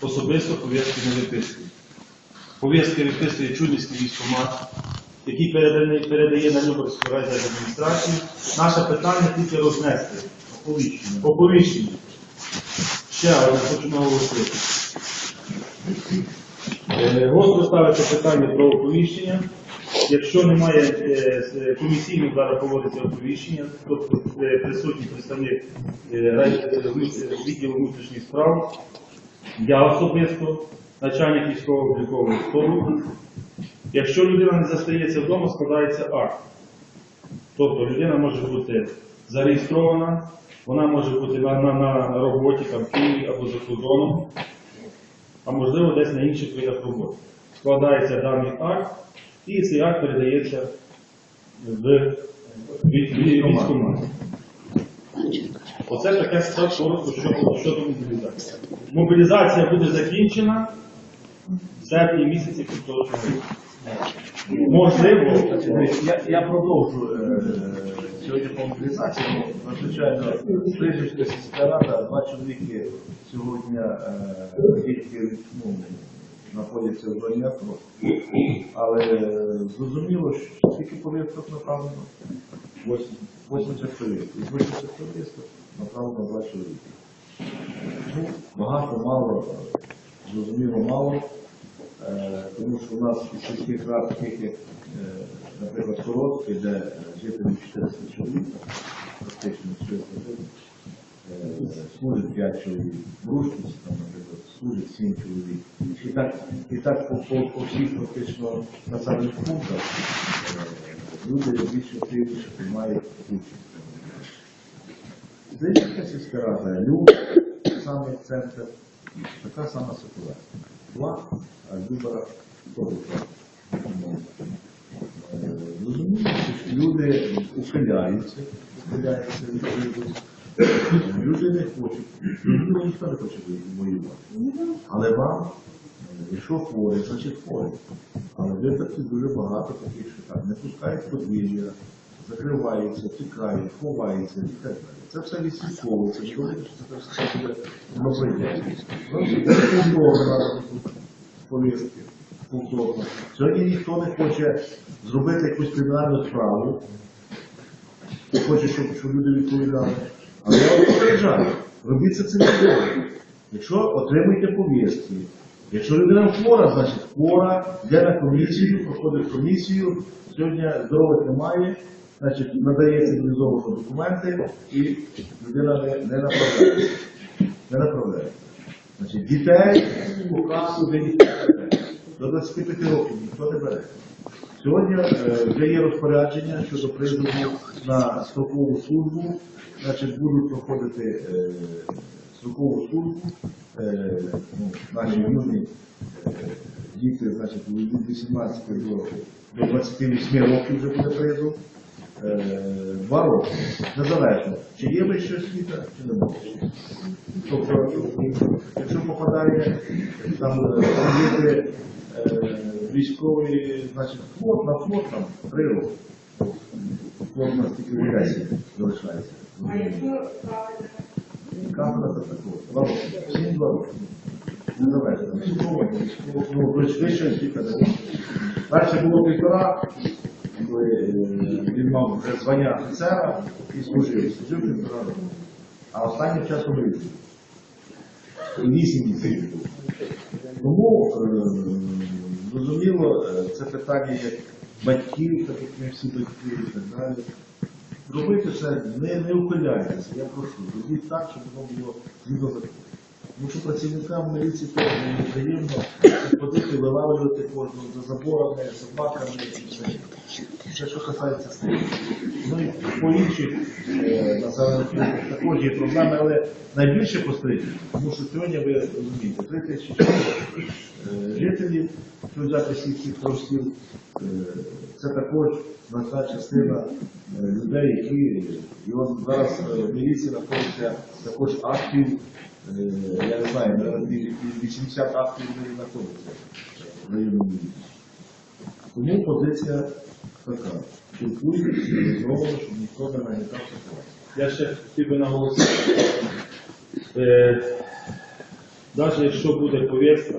особисто повістки не виписує. Повістки виписує Чудівський військкомат, який передає, передає на Люберську райдержадміністрацію. Наше питання тільки рознести. Оповіщення. Оповіщення. Ще одне хочу наголосити. Е, Гостро ставиться питання про оповіщення. Якщо немає е, з- комісійно зараз проводиться оповіщення, тобто е, присутній представник е, е, відділу внутрішніх справ, я особисто, начальник військово-облікового столу. Якщо людина не застається вдома, складається акт. Тобто людина може бути зареєстрована, вона може бути на, на, на роботі там, в Києві або за кордоном, а можливо десь на інших видах роботи. Складається даний акт, і цей акт передається в військкомат. Оце таке так коротко щодо, щодо мобілізації. Мобілізація буде закінчена в серпні місяці цього року. Можливо, Я, я продовжу е, сьогодні по мобілізації. Ну, Надзвичайно Прижичка сільська два чоловіки сьогодні е, ну, знаходяться в зоні. Але е, зрозуміло, що скільки повісток направлено? 80 чоловік. Із 80 повісток направлено два чоловіки. Ну, багато, мало, зрозуміло, мало. Е, тому що у нас у сільських рад, таких як, е, наприклад, Коротки, де жителів 400 чоловік, практично 400 жителів, е, служить 5 чоловік, Брушківці, там, наприклад, служить 7 чоловік. І так, і так по, по, по всіх практично населених пунктах е, люди більше активніше приймають участь. Здається, сільська рада, Люб, саме центр, така сама ситуація. Два, а Любара теж. Е, Розумієте, люди ухиляються, ухиляються від виборів. Люди не хочуть, ну, ніхто не хоче воювати. Але вам, е, якщо хворий, значить хворий. Але випадків дуже багато таких, що так, не пускають подвір'я, закриваються, тікають, ховаються і так далі. Це все відслідковується, це треба повістки, повторно. Сьогодні ніхто не хоче зробити якусь кримінальну справу, не хоче, щоб, щоб люди відповідали. Але я попереджаю, робіть це цілком. Якщо отримуєте повістки, якщо людина хвора, значить хвора, йде на комісію, проходить комісію, сьогодні здоров'я немає, значить надається цивілізовано документи і людина не, не направляється. Не направляється. Значить, дітей указу для дітей до 25 років ніхто не бере. Сьогодні е, вже є розпорядження щодо призову на строкову службу, значить будуть проходити е, строкову службу, е, ну, наші юні діти, значить, від 18 до, до 28 років вже буде призов. Е, Два роки, незалежно, чи є вища освіта, чи немає. Тобто, якщо попадає там е, діти е, військовий, значить, флот на флот там три роки. Флот у нас тільки в Одесі залишається. А якщо? Камера це такого. Два роки. Всі два роки. Незалежно. Військовий, ну, вища освіта. Перше було півтора, коли е, він мав звання офіцера і служив. Служив півтора року. А останнім часом вийшов. Вісім місяців. Тому, е, зрозуміло, е, це питання як батьків, так як ми всі батьки і так далі. Робити все, не, не ухиляйтеся, я прошу, робіть так, щоб воно було згідно закону. Тому що працівникам міліції теж неприємно ходити, вилавлювати кожного за заборами, собаками і все. Це що касається служби. Ну і по інших е, населених пунктах також є проблеми, але найбільше постають, тому що сьогодні ви розумієте, 3 тисячі е, жителів, що взяти всіх цих простів, е, це також значна частина людей, які і от зараз в міліції знаходиться також актів, я не знаю, наразі 80 актів не знаходиться в районному міліції. Тому позиція така. Цивілізовано, щоб ніхто не нагнітав ситуацію. Я ще хотів би наголосити. Е, навіть якщо буде повістка,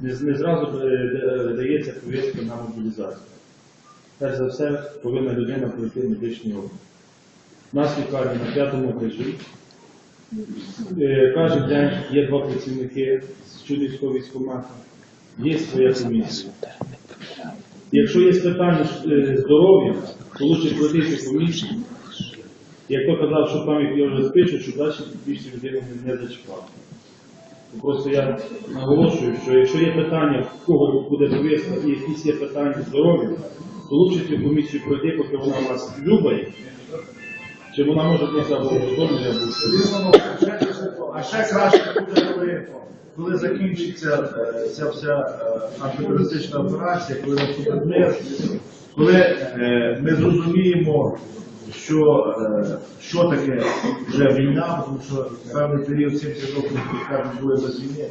не, зразу е, е, дається повістка на мобілізацію. Перш за все, повинна людина пройти медичний огляд. У нас лікарні на п'ятому етажі. Е, Кожен день є два працівники з Чудівського військкомату, є своя комісія. Якщо є питання е, здоров'я, то лучше платити комісію. Як то казав, що там як я вже спишу, що далі більше людини не, зачіпав. Просто я наголошую, що якщо є питання, в кого буде повістка і якісь є питання здоров'я, то лучше цю комісію пройти, поки вона вас любить, чи вона може бути або готовна, або Звісно, а ще краще буде, коли, коли закінчиться е, ця вся е, антитерористична операція, коли наступить мир, коли е, ми зрозуміємо, що, е, що таке вже війна, тому що певний період 70 років, як кажуть, були без війни,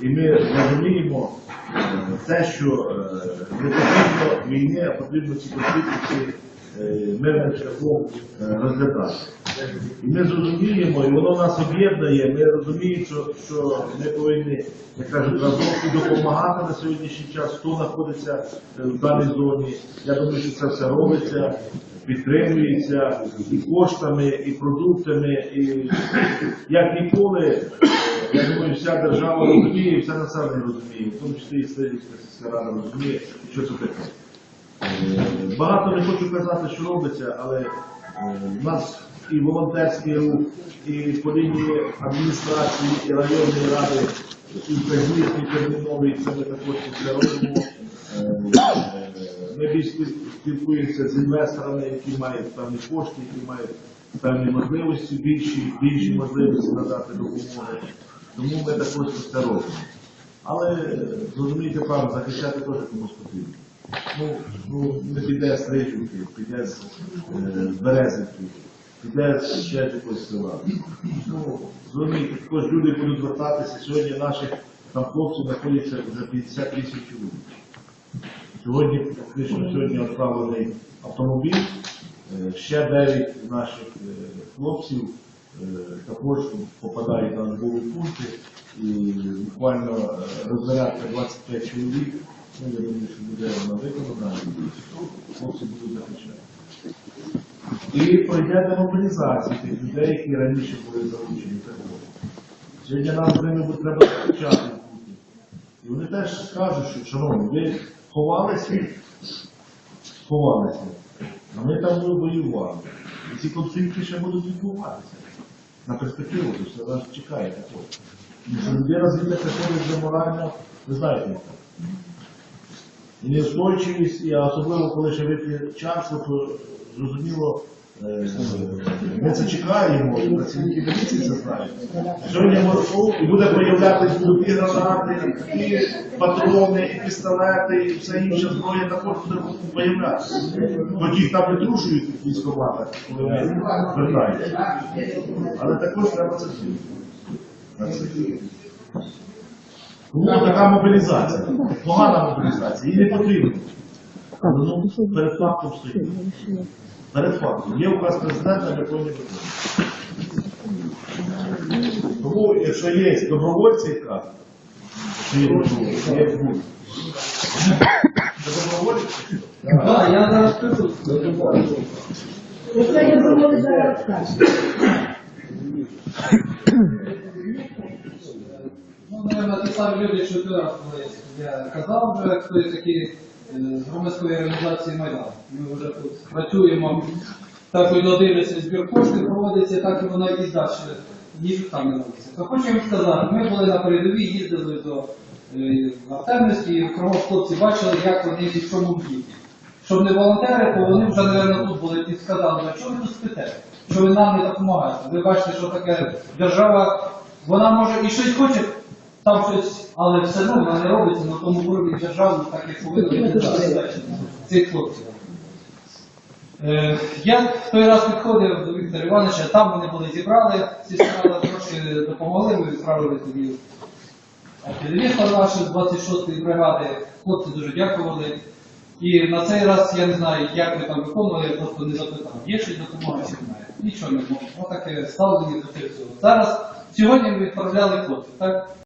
і ми розуміємо е, те, що е, не потрібно війни, а потрібно ці конфлікти е, мирним шляхом е, розглядати. І ми зрозуміємо, і воно нас об'єднує, ми розуміємо, що, ми повинні, як кажуть, разом і допомагати на сьогоднішній час, хто знаходиться е, в даній зоні. Я думаю, що це все робиться, підтримується і коштами, і продуктами, і як ніколи, я думаю, вся держава розуміє, все населення розуміє, в тому числі і сільська рада розуміє, що це таке. Багато не хочу казати, що робиться, але е, в нас і волонтерський рух, і по лінії адміністрації, і районної ради, і вказівки термінові, це ми також це робимо. Е, Ми більш спілкуємося з інвесторами, які мають певні кошти, які мають певні можливості, більші, більші можливості надати допомоги. Тому ми також це робимо. Але е, зрозумійте правильно, захищати теж комусь потрібно. Ну, ну не піде з Рижівки, піде з е, Березівки, піде ще з якогось села. Ну, зрозумійте, також люди будуть звертатися. Сьогодні наших там хлопців знаходиться вже 58 чоловік. Сьогодні, фактично, сьогодні відправлений автомобіль, е, ще 9 наших е, хлопців також попадають на збові пункти і буквально е, 25 чоловік. Я думаю, що буде вона виконана, хлопці будуть захищати. І пройде демобілізація тих людей, які раніше були залучені такого. Сьогодні нам з ними треба захищати. І вони теж скажуть, що, шановні, ви ховалися, ховалися, а ми там були воювали. І ці конфлікти ще будуть відбуватися. На перспективу, то все нас чекає такого. Що людина звідти приходить вже морально, ви знаєте. І неустойчивість, і особливо коли ще вип'є часу, то зрозуміло, е, ми це чекаємо, і працівники міліції це знають. Сьогодні може- і буде появлятися і гранати, і патрони, і пістолети, і все інше зброя також буде появлятися. Хоч їх там витрушують військомати, коли вони звертаються. Але також треба це вчити. Це. Тому така мобілізація, погана мобілізація, їй не потрібно. Ну, перед фактом стоїть. Перед фактом. Є указ президента, ми повинні виконувати. Тому, якщо є добровольці, яка, якщо є добровольці, є будь. Це добровольці? Так, я зараз пишу. Оце я думаю, зараз скажу. Ну, наверное, ті самі люди, що ти раз коли я казав вже, хто є такі е, з громадської організації Майдан. Ми вже тут працюємо, так і дивляться, збір коштів проводиться, так і воно і далі ніж там робиться. То хочу їм сказати, ми були на передовій, їздили до е, Артемівській, і кругом хлопці бачили, як вони в чому б'ють. Щоб не волонтери, то вони вже, мабуть, тут були і сказали, а чого ви тут спите? Що ви нам не допомагаєте? Ви бачите, що таке держава, вона може і щось хоче, там щось, але все одно вона не робиться на тому уровні держави, так як повинно бути цих хлопців. Е, Я в той раз підходив до Віктора Івановича, там вони були зібрали, сільська трошки допомогли, ми відправили тоді артилеріста нашої з 26-ї бригади. Хлопці дуже дякували. І на цей раз я не знаю, як ви там виконували, я просто не запитав. Є щось допомога чи немає? Нічого не можу. Отаке ставлення до цього. Зараз, сьогодні ми відправляли кошти, так?